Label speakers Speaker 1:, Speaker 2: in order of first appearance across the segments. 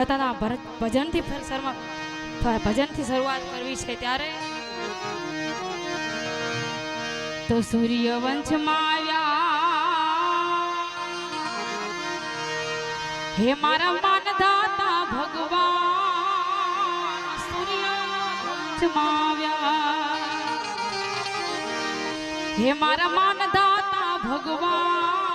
Speaker 1: હતા ભજનથી ભજનથી શરૂઆત કરવી છે ત્યારે? તો સૂર્ય વંશ માયા હે મારા માનદાતા ભગવાન, સૂર્ય વંશ માવ્યા હે મારા માનદાતા ભગવાન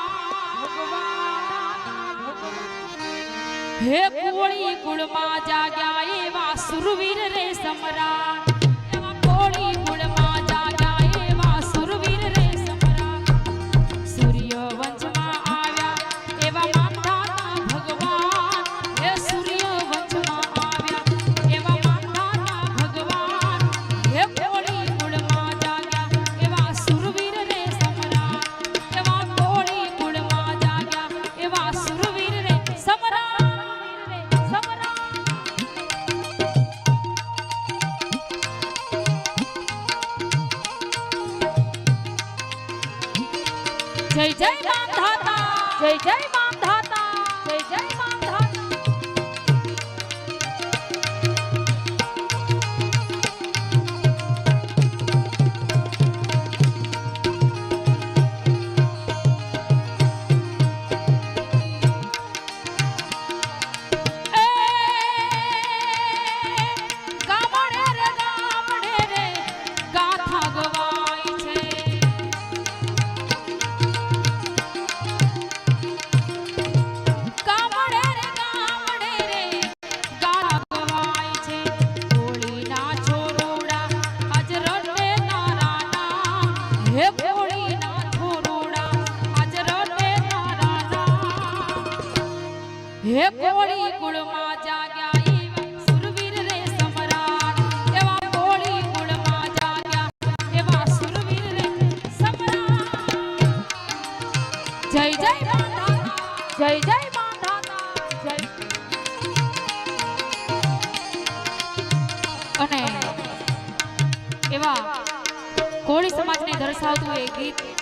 Speaker 1: હે કોળી કુળમાં જાગ્યા એવા સુરવીર રે સમરા જય જય માં ધાતા. જય જય માં ધાતા. જય જય અને એવા કોળી સમાજને દર્શાવતું એ ગીત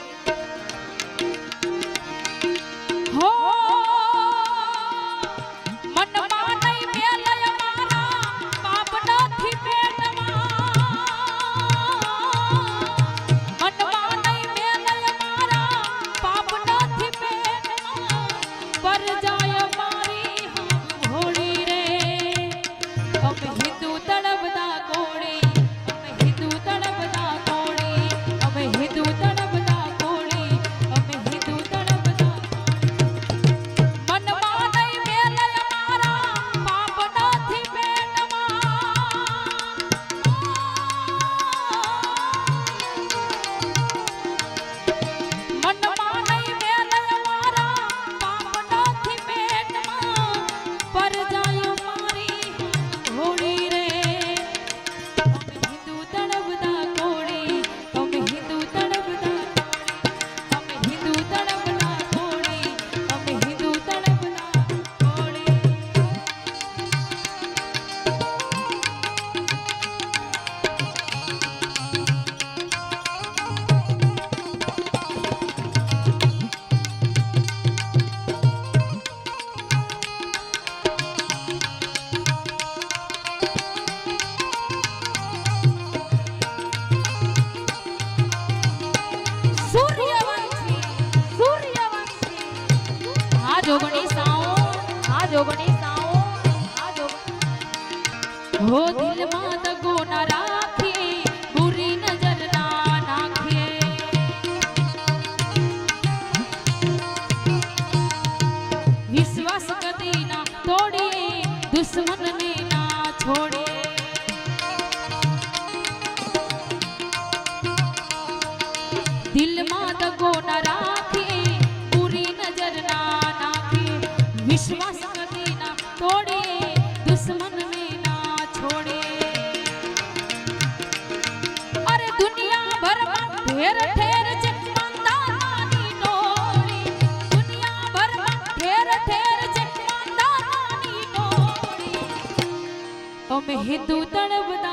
Speaker 1: हो दिल કીધું તણબતા